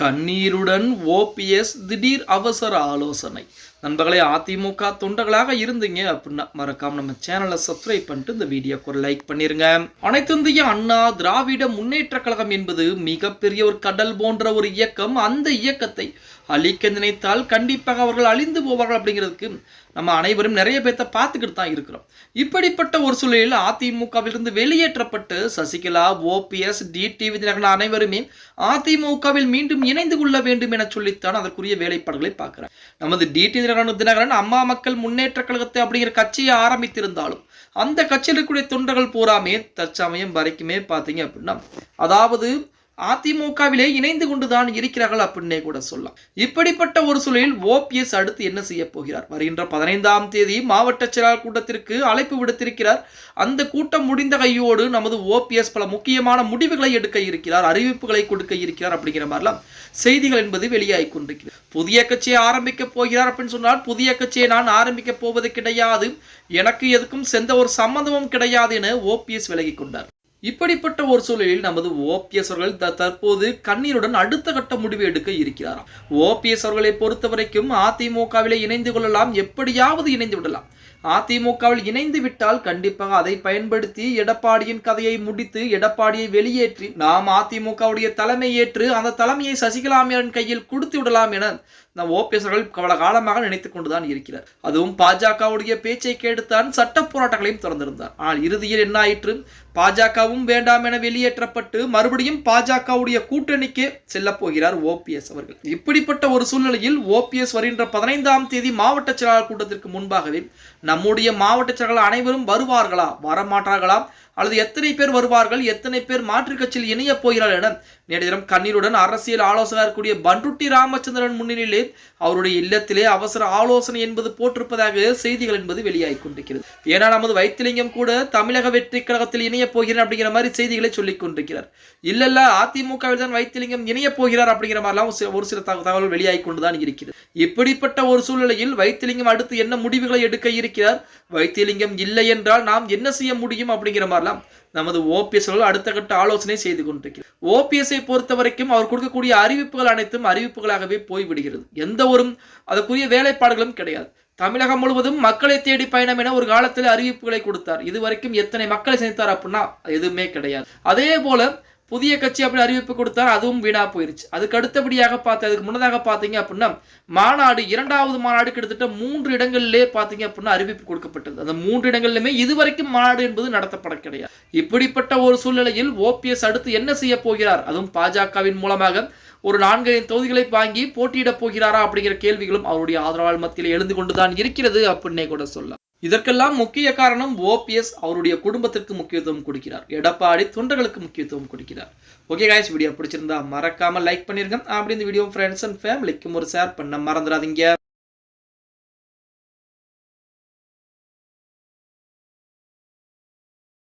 கண்ணீருடன் ஓபிஎஸ் திடீர் அவசர ஆலோசனை. நண்பர்களே அதிமுக தொண்டர்களாக இருந்தீங்க அப்படின்னா மறக்காம நம்ம சேனலை சப்ஸ்கிரைப் பண்ணிட்டு இந்த வீடியோக்கு ஒரு லைக் பண்ணிருங்க. அனைத்திந்திய அண்ணா திராவிட முன்னேற்ற கழகம் என்பது மிகப்பெரிய ஒரு கடல் போன்ற ஒரு இயக்கம். அந்த இயக்கத்தை அழிக்க நினைத்தால் கண்டிப்பாக அவர்கள் அழிந்து போவார்கள் அப்படிங்கிறதுக்கு நம்ம அனைவரும் நிறைய பேர்த்த பார்த்துக்கிட்டு தான் இருக்கிறோம். இப்படிப்பட்ட ஒரு சூழலில் அதிமுகவிலிருந்து வெளியேற்றப்பட்டு சசிகலா ஓபிஎஸ் டிடிவி தினகரன் அனைவருமே அதிமுகவில் மீண்டும் இணைந்து கொள்ள வேண்டும் என சொல்லித்தான் அதற்குரிய வேலைப்பாடுகளை பார்க்கிறேன் நமது டிடி தினகரன் தினகரன் அம்மா மக்கள் முன்னேற்ற கழகத்தை அப்படிங்கிற கட்சியை ஆரம்பித்திருந்தாலும் அந்த கட்சியில் இருக்கக்கூடிய தொண்டர்கள் பூராமே தற்சமயம் வரைக்குமே பார்த்தீங்க அப்படின்னா அதாவது அதிமுகவிலே இணைந்து கொண்டுதான் இருக்கிறார்கள் அப்படின்னே கூட சொல்லலாம். இப்படிப்பட்ட ஒரு சூழலில் ஓபிஎஸ் அடுத்து என்ன செய்ய போகிறார்? வருகின்ற பதினைந்தாம் தேதி மாவட்ட செயலாளர் கூட்டத்திற்கு அழைப்பு விடுத்திருக்கிறார். அந்த கூட்டம் முடிந்த கையோடு நமது ஓபிஎஸ் பல முக்கியமான முடிவுகளை எடுக்க இருக்கிறார் அறிவிப்புகளை கொடுக்க இருக்கிறார் அப்படிங்கிற மாதிரிலாம் செய்திகள் என்பது வெளியாகி கொண்டிருக்கிறது. புதிய கட்சியை ஆரம்பிக்க போகிறார் அப்படின்னு சொன்னால் புதிய கட்சியை நான் ஆரம்பிக்க போவது கிடையாது. எனக்கு எதுக்கும் செந்த ஒரு சம்மந்தமும் கிடையாது என ஓபிஎஸ் விலகி கொண்டார். இப்படிப்பட்ட ஒரு சூழலில் நமது ஓபிஎஸ் அவர்கள் த- தற்போது கண்ணீருடன் அடுத்த கட்ட முடிவு எடுக்க இருக்கிறாராம். ஓபிஎஸ் அவர்களை பொறுத்த வரைக்கும் அதிமுகவிலே இணைந்து கொள்ளலாம் எப்படியாவது இணைந்து விடலாம். அதிமுகவில் இணைந்து விட்டால் கண்டிப்பாக அதை பயன்படுத்தி எடப்பாடியின் கதையை முடித்து எடப்பாடியை வெளியேற்றி நாம் அதிமுகவுடைய தலைமை ஏற்று அந்த தலைமையை சசிகலாமியாரின் கையில் கொடுத்து விடலாம் என நம் ஓபிஎஸ் அவர்கள் பல காலமாக நினைத்துக் கொண்டுதான் இருக்கிறார். அதுவும் பாஜகவுடைய பேச்சை கேட்டுத்தான் சட்ட போராட்டங்களையும் திறந்திருந்தார். ஆனால் இறுதியில் என்ன ஆயிற்று? பாஜகவும் வேண்டாம் என வெளியேற்றப்பட்டு மறுபடியும் பாஜகவுடைய கூட்டணிக்கு செல்ல போகிறார் ஓபிஎஸ் அவர்கள். இப்படிப்பட்ட ஒரு சூழ்நிலையில் ஓபிஎஸ் வருகின்ற பதினைந்தாம் தேதி மாவட்ட செயலாளர் கூட்டத்திற்கு முன்பாகவே நம்முடைய மாவட்ட செயலாளர் அனைவரும் வருவார்களா? வரமாட்டார்களா? அல்லது எத்தனை பேர் வருவார்கள் எத்தனை பேர் மாற்றுக் கட்சியில் இணைய போகிறார்கள் என நேற்று தினம் கண்ணீருடன் அரசியல் ஆலோசகர் கூடிய பன்ருட்டி ராமச்சந்திரன் முன்னிலையிலே அவருடைய இல்லத்திலே அவசர ஆலோசனை என்பது போட்டிருப்பதாக செய்திகள் என்பது வெளியாகி கொண்டிருக்கிறது. ஏன்னா நமது வைத்திலிங்கம் கூட தமிழக வெற்றி கழகத்தில் இணைய போகிறார் அப்படிங்கிற மாதிரி செய்திகளை சொல்லிக் கொண்டிருக்கிறார். இல்ல இல்ல அதிமுகவில் தான் வைத்திலிங்கம் இணைய போகிறார் அப்படிங்கிற மாதிரிலாம் ஒரு சில- ஒரு சில தகவல் வெளியாகி கொண்டுதான் இருக்கிறது. இப்படிப்பட்ட ஒரு சூழ்நிலையில் வைத்திலிங்கம் அடுத்து என்ன முடிவுகளை எடுக்க இருக்கிறார்? வைத்திலிங்கம் இல்லை என்றால் நாம் என்ன செய்ய முடியும் அப்படிங்கிற மாதிரி மாதிரிலாம் நமது ஓபிஎஸ் அடுத்த கட்ட ஆலோசனை செய்து கொண்டிருக்கிறது. ஓபிஎஸ்ஐ பொறுத்த வரைக்கும் அவர் கொடுக்கக்கூடிய அறிவிப்புகள் அனைத்தும் அறிவிப்புகளாகவே போய்விடுகிறது. எந்த ஒரு அதற்குரிய வேலைப்பாடுகளும் கிடையாது. தமிழகம் முழுவதும் மக்களை தேடி பயணம் என ஒரு காலத்தில் அறிவிப்புகளை கொடுத்தார். இதுவரைக்கும் எத்தனை மக்களை சேர்த்தார் அப்படின்னா எதுவுமே கிடையாது. அதே போல புதிய கட்சி அப்படி அறிவிப்பு கொடுத்தார் அதுவும் வீணா போயிருச்சு. அதுக்கு அடுத்தபடியாக பார்த்து அதுக்கு முன்னதாக பார்த்தீங்க அப்படின்னா மாநாடு இரண்டாவது மாநாடு கிட்டத்தட்ட மூன்று இடங்களிலே பார்த்தீங்க அப்படின்னா அறிவிப்பு கொடுக்கப்பட்டது. அந்த மூன்று இடங்களிலுமே இதுவரைக்கும் மாநாடு என்பது நடத்தப்பட கிடையாது. இப்படிப்பட்ட ஒரு சூழ்நிலையில் ஓபிஎஸ் அடுத்து என்ன செய்ய போகிறார்? அதுவும் பாஜகவின் மூலமாக ஒரு நான்கு தொகுதிகளை வாங்கி போட்டியிடப் போகிறாரா அப்படிங்கிற கேள்விகளும் அவருடைய ஆதரவாளர் மத்தியில் எழுந்து கொண்டுதான் இருக்கிறது அப்படின்னே கூட சொல்லலாம். இதற்கெல்லாம் முக்கிய காரணம் ஓபிஎஸ் அவருடைய குடும்பத்திற்கு முக்கியத்துவம் கொடுக்கிறார். எடப்பாடி தொண்டர்களுக்கு முக்கியத்துவம் கொடுக்கிறார். ஓகே காய்ஸ் வீடியோ பிடிச்சிருந்தா மறக்காம லைக் பண்ணிருங்க. அப்படி இந்த வீடியோ ஃப்ரெண்ட்ஸ் அண்ட் ஃபேமிலிக்கும் ஒரு ஷேர் பண்ண மறந்துடாதீங்க.